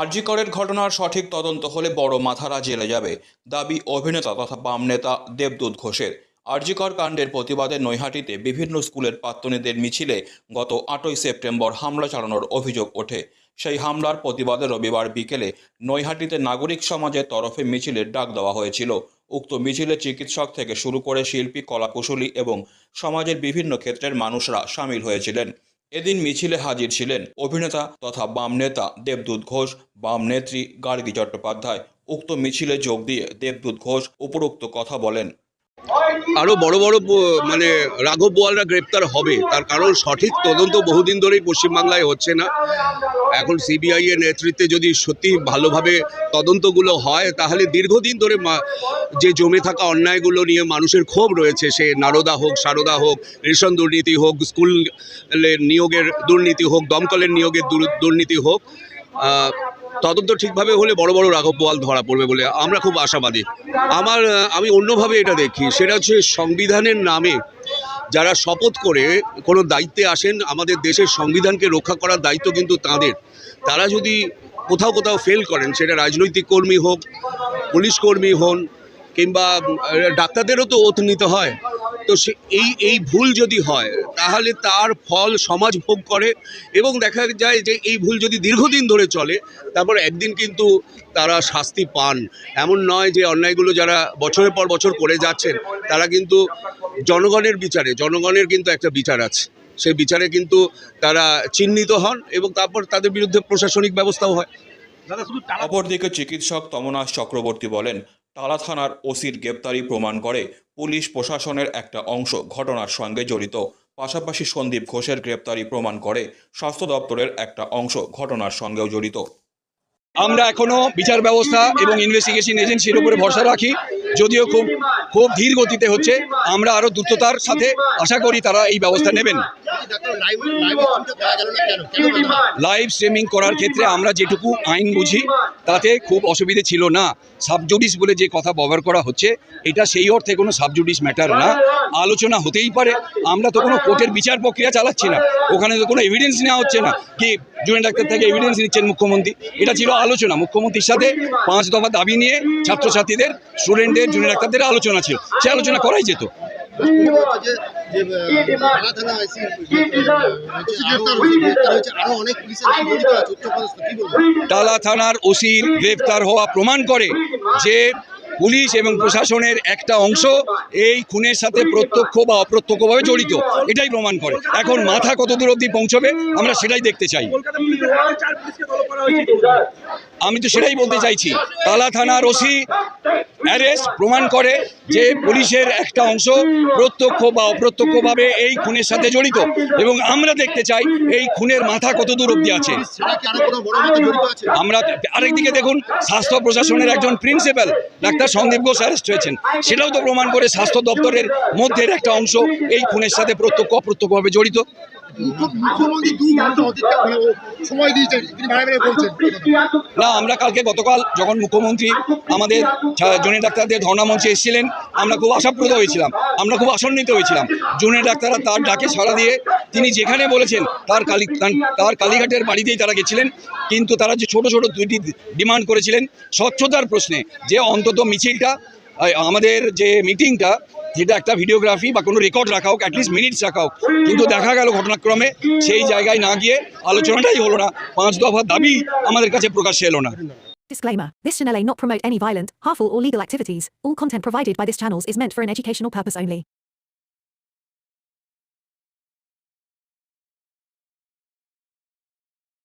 আরজিকরের ঘটনার সঠিক তদন্ত হলে বড় মাথারা জেলে যাবে, দাবি অভিনেতা তথা বাম নেতা দেবদূত ঘোষের। আরজিকর কাণ্ডের প্রতিবাদে নৈহাটিতে বিভিন্ন স্কুলের প্রাক্তনীদের মিছিলে গত আটই সেপ্টেম্বর হামলা চালানোর অভিযোগ ওঠে। সেই হামলার প্রতিবাদে রবিবার বিকেলে নৈহাটিতে নাগরিক সমাজের তরফে মিছিলের ডাক দেওয়া হয়েছিল। উক্ত মিছিলে চিকিৎসক থেকে শুরু করে শিল্পী, কলাকুশলী এবং সমাজের বিভিন্ন ক্ষেত্রের মানুষরা সামিল হয়েছিলেন। এদিন মিছিলে হাজির ছিলেন অভিনেতা তথা বাম নেতা দেবদূত ঘোষ, বাম নেত্রী গার্গী চট্টোপাধ্যায়। উক্ত মিছিলে যোগ দিয়ে দেবদূত ঘোষ উপরোক্ত কথা বলেন। আরও বড় বড় মানে রাঘব বোয়ালরা গ্রেপ্তার হবে। তার কারণ সঠিক তদন্ত বহুদিন ধরেই পশ্চিমবাংলায় হচ্ছে না। এখন সিবিআই এর নেতৃত্বে যদি সত্যি ভালোভাবে তদন্তগুলো হয়, তাহলে দীর্ঘদিন ধরে যে জমে থাকা অন্যায়গুলো নিয়ে মানুষের ক্ষোভ রয়েছে। সে নারদা হোক, সারদা হোক, রেশন দুর্নীতি হোক, স্কুল নিয়োগের দুর্নীতি হোক, দমকলের নিয়োগের দুর্নীতি হোক তদন্ত ঠিকভাবে হলে বড় বড় রাঘব বোয়াল ধরা পড়বে বলে আমরা খুব আশাবাদী। আমার, আমি অন্যভাবে এটা দেখি, সেটা হচ্ছে সংবিধানের নামে যারা শপথ করে কোনো দায়িত্বে আসেন, আমাদের দেশের সংবিধানকে রক্ষা করার দায়িত্ব কিন্তু তাদের। তারা যদি কোথাও কোথাও ফেল করেন, সেটা রাজনৈতিক কর্মী হোক, পুলিশ কর্মী হন, কিংবা ডাক্তারদেরও তো ওথ নিতে হয়। তো সে এই এই ভুল যদি হয় তাহলে তার ফল সমাজ ভোগ করে এবং দেখা যায় যে এই ভুল যদি দীর্ঘদিন ধরে চলে তারপর একদিন কিন্তু তারা শাস্তি পান। এমন নয় যে অন্যায়গুলো যারা বছরের পর বছর করে যাচ্ছেন তারা কিন্তু জনগণের বিচারে জনগণের কিন্তু একটা বিচার আছে। সেই বিচারে কিন্তু তারা চিহ্নিত হন এবং তারপর তাদের বিরুদ্ধে প্রশাসনিক ব্যবস্থাও হয়। অপরদিকে চিকিৎসক তমনাশ চক্রবর্তী বলেন টালা থানার ওসির গ্রেপ্তারি প্রমাণ করে পুলিশ প্রশাসনের একটা অংশ ঘটনার সঙ্গে জড়িত। পাশাপাশি সন্দীপ ঘোষের গ্রেপ্তারি প্রমাণ করে স্বাস্থ্য দপ্তরের একটা অংশ ঘটনার সঙ্গেও জড়িত। আমরা এখনও বিচার ব্যবস্থা এবং ইনভেস্টিগেশন এজেন্সির উপরে ভরসা রাখি। যদিও খুব খুব ধীর গতিতে হচ্ছে, আমরা আরও দ্রুততার সাথে আশা করি তারা এই ব্যবস্থা নেবেন। লাইভ স্ট্রিমিং করার ক্ষেত্রে আমরা যেটুকু আইন বুঝি, তাতে খুব অসুবিধে ছিল না। সাবজুডিস বলে যে কথা ব্যবহার করা হচ্ছে, এটা সেই অর্থে কোনো সাবজুডিস ম্যাটার না। আলোচনা হতেই পারে, আমরা তো কোনো কোর্টের বিচার প্রক্রিয়া চালাচ্ছি না। ওখানে তো কোনো এভিডেন্স নেওয়া হচ্ছে না। কি জুনিয়র ডাক্তার থেকে এভিডেন্স নিচ্ছেন মুখ্যমন্ত্রী? এটা ছিল আলোচনা। মুখ্যমন্ত্রীর সাথে পাঁচ দফা দাবি নিয়ে ছাত্রছাত্রীদের স্টুডেন্টদের জুনিয়র ডাক্তারদের আলোচনা ছিল। সে আলোচনা করাই যেত। টালা থানার ওসির গ্রেপ্তার হওয়া প্রমাণ করে যে পুলিশ এবং প্রশাসনের একটা অংশ এই খুনের সাথে প্রত্যক্ষ বা অপ্রত্যক্ষভাবে জড়িত। এটাই প্রমাণ করে। এখন মাথা কত দূর অবধি পৌঁছবে, আমরা সেটাই দেখতে চাই। আমি তো সেটাই বলতে চাইছি। টালা থানার ওসি অ্যারেস্ট প্রমাণ করে যে পুলিশের একটা অংশ প্রত্যক্ষ বা অপ্রত্যক্ষভাবে এই খুনের সাথে জড়িত। এবং আমরা দেখতে চাই এই খুনের মাথা কত দূর অবধি আছে। আমরা আরেকদিকে দেখুন, স্বাস্থ্য প্রশাসনের একজন principal, doctor Sandip Ghosh arrest হয়েছেন। সেটাও তো প্রমাণ করে স্বাস্থ্য দপ্তরের মধ্যের একটা অংশ এই খুনের সাথে প্রত্যক্ষ অপ্রত্যক্ষভাবে জড়িত। না, আমরা কালকে গতকাল যখন মুখ্যমন্ত্রী আমাদের জুনিয়র ডাক্তারদের ধর্ণা মঞ্চে এসেছিলেন, আমরা খুব আশাপ্রদ হয়েছিলাম, আমরা খুব আসন্নিত হয়েছিলাম। জুনিয়র ডাক্তাররা তার ডাকে সাড়া দিয়ে তিনি যেখানে বলেছেন, তার কালী তার কালীঘাটের বাড়িতেই তারা গেছিলেন, কিন্তু তারা যে ছোট ছোট দুইটি ডিমান্ড করেছিলেন, স্বচ্ছতার প্রশ্নে, যে অন্তত মিছিলটা আমাদের যে মিটিংটা যেটা একটা ভিডিওগ্রাফি বা কোনো রেকর্ড রাখা হোক অ্যাটলিস্ট মিনিটস রাখা হোক কিন্তু দেখা গেল ঘটনাক্রমে সেই জায়গায় না গিয়ে আলোচনাটাই হলো না পাঁচ দফা দাবি আমাদের কাছে প্রকাশ্যে এলো না Disclaimer This channel may not promote any violent, harmful, or legal activities. All content provided by this channel is meant for an educational purpose only.